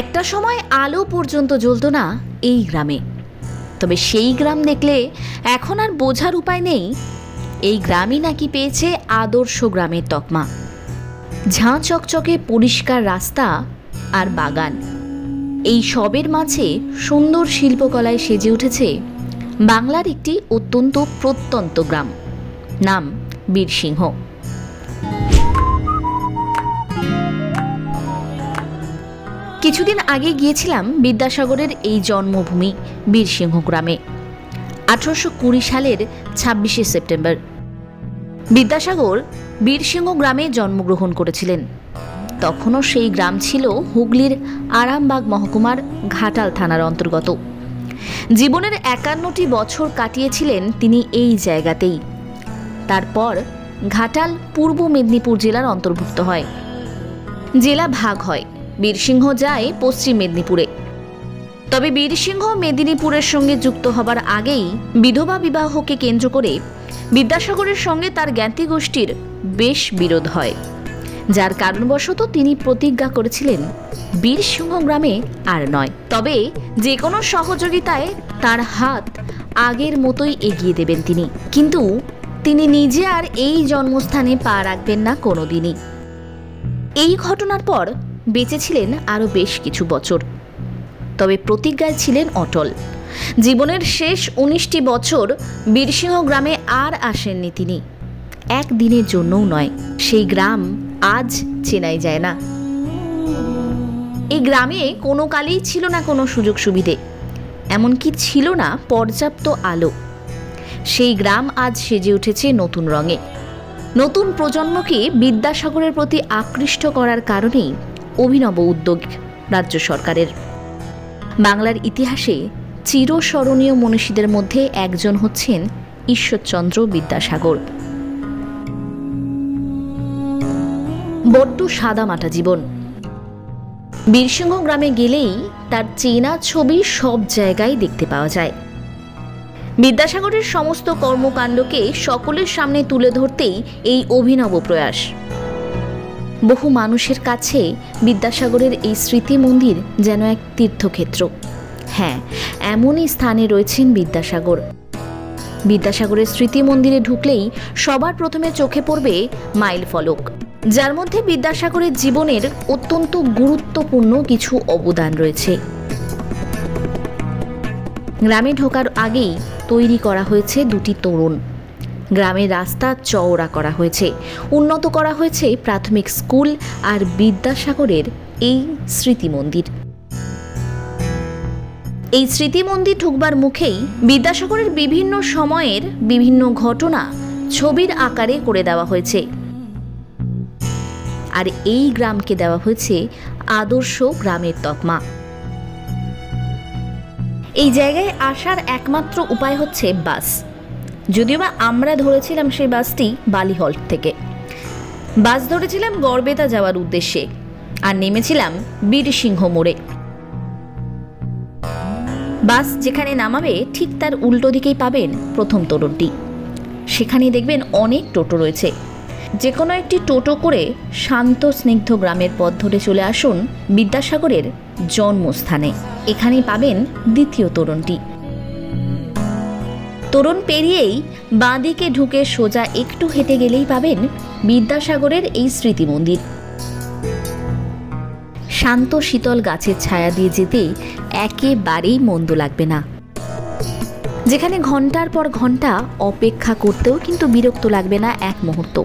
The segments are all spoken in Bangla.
একটা সময় আলো পর্যন্ত জ্বলতো না এই গ্রামে। তবে সেই গ্রাম দেখলে এখন আর বোঝার উপায় নেই, এই গ্রামই নাকি পেয়েছে আদর্শ গ্রামের তকমা। ঝাঁ চকচকে পরিষ্কার রাস্তা আর বাগান। এই সবের মাঝে সুন্দর শিল্পকলায় সেজে উঠেছে বাংলার একটি অত্যন্ত প্রত্যন্ত গ্রাম। নাম বীরসিংহ। কিছুদিন আগে গিয়েছিলাম বিদ্যাসাগরের এই জন্মভূমি বীরসিংহ গ্রামে আঠারোশো কুড়ি সালের ছাব্বিশে সেপ্টেম্বর। বিদ্যাসাগর বীরসিংহ গ্রামে জন্মগ্রহণ করেছিলেন। তখনও সেই গ্রাম ছিল হুগলির আরামবাগ মহকুমার ঘাটাল থানার অন্তর্গত। জীবনের একান্নটি বছর কাটিয়েছিলেন তিনি এই জায়গাতেই। তারপর ঘাটাল পূর্ব মেদিনীপুর জেলার অন্তর্ভুক্ত হয়। জেলা ভাগ হয়। বীরসিংহ যায় পশ্চিম মেদিনীপুরে। তবে বীরসিংহ মেদিনীপুরের সঙ্গে যুক্ত হবার আগেই বিধবা বিবাহকে কেন্দ্র করে বিদ্যাসাগরের সঙ্গে তার জ্ঞাতি গোষ্ঠীর বেশ বিরোধ হয়। যার কারণবশত তিনি প্রতিজ্ঞা করেছিলেন, বীরসিংহ গ্রামে আর নয়। তবে যে কোনো সহযোগিতায় তার হাত আগের মতোই এগিয়ে দেবেন তিনি। কিন্তু তিনি নিজে আর এই জন্মস্থানে পা রাখবেন না কোনোদিনই। এই ঘটনার পর বেঁচেছিলেন আরও বেশ কিছু বছর। তবে প্রতিজ্ঞায় ছিলেন অটল। জীবনের শেষ উনিশটি বছর বীরসিংহ গ্রামে আর আসেননি তিনি। একদিনের জন্যও নয়, সেই গ্রাম আজ চেনাই যায় না। এই গ্রামে কোনো কালেই ছিল না কোনো সুযোগ সুবিধে। এমনকি ছিল না পর্যাপ্ত আলো। সেই গ্রাম আজ সেজে উঠেছে নতুন রঙে। নতুন প্রজন্মকে বিদ্যাসাগরের প্রতি আকৃষ্ট করার কারণেই অভিনব উদ্যোগ রাজ্য সরকারের। বাংলার ইতিহাসে চিরস্মরণীয় মনীষীদের মধ্যে একজন হচ্ছেন ঈশ্বরচন্দ্র বিদ্যাসাগর। বড্ড সাদামাটা জীবন। বীরসিংহ গ্রামে গেলেই তার চেনা ছবি সব জায়গায় দেখতে পাওয়া যায়। বিদ্যাসাগরের সমস্ত কর্মকাণ্ডকে সকলের সামনে তুলে ধরতেই এই অভিনব প্রয়াস। বহু মানুষের কাছে বিদ্যাসাগরের এই স্মৃতি মন্দির যেন এক তীর্থক্ষেত্র। হ্যাঁ এমনই স্থানে রয়েছেন বিদ্যাসাগর। বিদ্যাসাগরের স্মৃতি মন্দিরে ঢুকলেই সবার প্রথমে চোখে পড়বে মাইল ফলক, যার মধ্যে বিদ্যাসাগরের জীবনের অত্যন্ত গুরুত্বপূর্ণ কিছু অবদান রয়েছে। গ্রামে ঢোকার আগেই তৈরি করা হয়েছে দুটি তরুণ। গ্রামের রাস্তা চওড়া করা হয়েছে। উন্নত করা হয়েছে প্রাথমিক স্কুল আর বিদ্যাসাগরের এই স্মৃতি মন্দির এই স্মৃতি মন্দির ঢুকবার মুখেই বিদ্যাসাগরের বিভিন্ন সময়ের বিভিন্ন ঘটনা ছবির আকারে করে দেওয়া হয়েছে। আর এই গ্রামকে দেওয়া হয়েছে আদর্শ গ্রামের তকমা। এই জায়গায় আসার একমাত্র উপায় হচ্ছে বাস। যদিও বা আমরা ধরেছিলাম সেই বাসটি বালিহল থেকে। বাস ধরেছিলাম গড়বেতা যাওয়ার উদ্দেশ্যে আর নেমেছিলাম বীরসিংহ মোড়ে। বাস যেখানে নামাবে ঠিক তার উল্টো দিকেই পাবেন প্রথম তরুণটি সেখানে দেখবেন অনেক টোটো রয়েছে। যে কোনো একটি টোটো করে শান্ত স্নিগ্ধ গ্রামের পথ ধরে চলে আসুন বিদ্যাসাগরের জন্মস্থানে। এখানেই পাবেন দ্বিতীয় তরুণটি তরুণ পেরিয়েই বাঁদিকে ঢুকে সোজা একটু হেঁটে গেলেই পাবেন বিদ্যাসাগরের এই স্মৃতি মন্দির শান্ত শীতল গাছের ছায়া দিয়ে যেতে একেবারেই মন্দ লাগবে না। যেখানে ঘণ্টার পর ঘণ্টা অপেক্ষা করতেও কিন্তু বিরক্ত লাগবে না এক মুহূর্ত।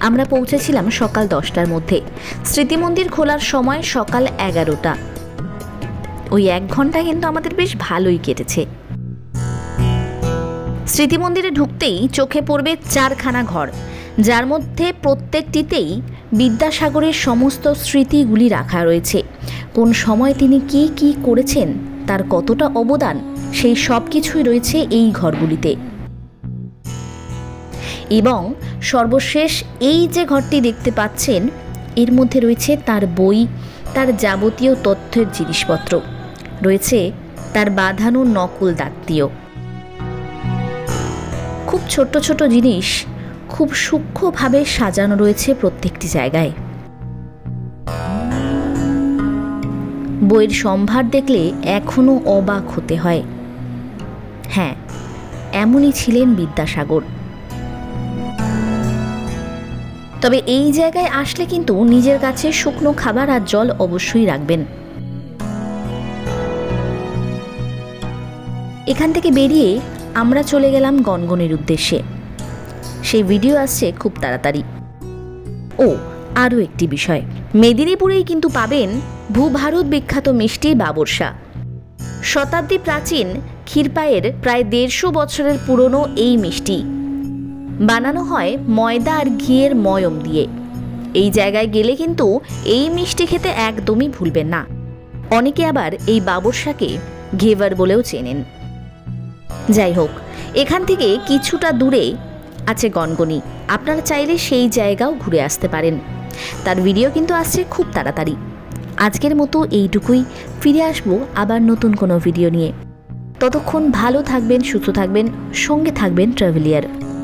আমরা পৌঁছেছিলাম সকাল দশটার মধ্যে। স্মৃতি মন্দির খোলার সময় সকাল এগারোটা। ওই এক ঘণ্টা কিন্তু আমাদের বেশ ভালোই কেটেছে। স্মৃতি মন্দিরে ঢুকতেই চোখে পড়বে চারখানা ঘর। যার মধ্যে প্রত্যেকটিতেই বিদ্যাসাগরের সমস্ত স্মৃতিগুলি রাখা রয়েছে। কোন সময় তিনি কি কি করেছেন, তার কতটা অবদান, সেই সব কিছুই রয়েছে এই ঘরগুলিতে। এবং সর্বশেষ এই যে ঘরটি দেখতে পাচ্ছেন, এর মধ্যে রয়েছে তার বই, তার যাবতীয় তথ্যের জিনিসপত্র। রয়েছে তার বাঁধানো নকল দাত্তীয় খুব ছোট ছোট জিনিস খুব সূক্ষ্মভাবে সাজানো রয়েছে প্রত্যেকটি জায়গায়। বইয়ের সম্ভার দেখলে এখনও অবাক হতে হয়। হ্যাঁ এমনই ছিলেন বিদ্যাসাগর। তবে এই জায়গায় আসলে কিন্তু নিজের কাছে শুকনো খাবার আর জল অবশ্যই রাখবেন। এখান থেকে বেরিয়ে আমরা চলে গেলাম গনগনের উদ্দেশ্যে। সেই ভিডিও আসছে খুব তাড়াতাড়ি। ও, আরও একটি বিষয়। মেদিনীপুরেই কিন্তু পাবেন ভূভারত বিখ্যাত মিষ্টি বাবরসা শতাব্দী প্রাচীন ক্ষীরপায়ের প্রায় দেড়শো বছরের পুরনো এই মিষ্টি। বানানো হয় ময়দা আর ঘিয়ের ময়ম দিয়ে। এই জায়গায় গেলে কিন্তু এই মিষ্টি খেতে একদমই ভুলবেন না। অনেকে আবার এই বাবরসাকে ঘেভার বলেও চেনেন। যাই হোক, এখান থেকে কিছুটা দূরে আছে গনগনি। আপনারা চাইলে সেই জায়গাও ঘুরে আসতে পারেন। তার ভিডিও কিন্তু আসছে খুব তাড়াতাড়ি। আজকের মতো এইটুকুই। ফিরে আসব আবার নতুন কোনো ভিডিও নিয়ে। ততক্ষণ ভালো থাকবেন, সুস্থ থাকবেন, সঙ্গে থাকবেন ট্রাভেলিয়ার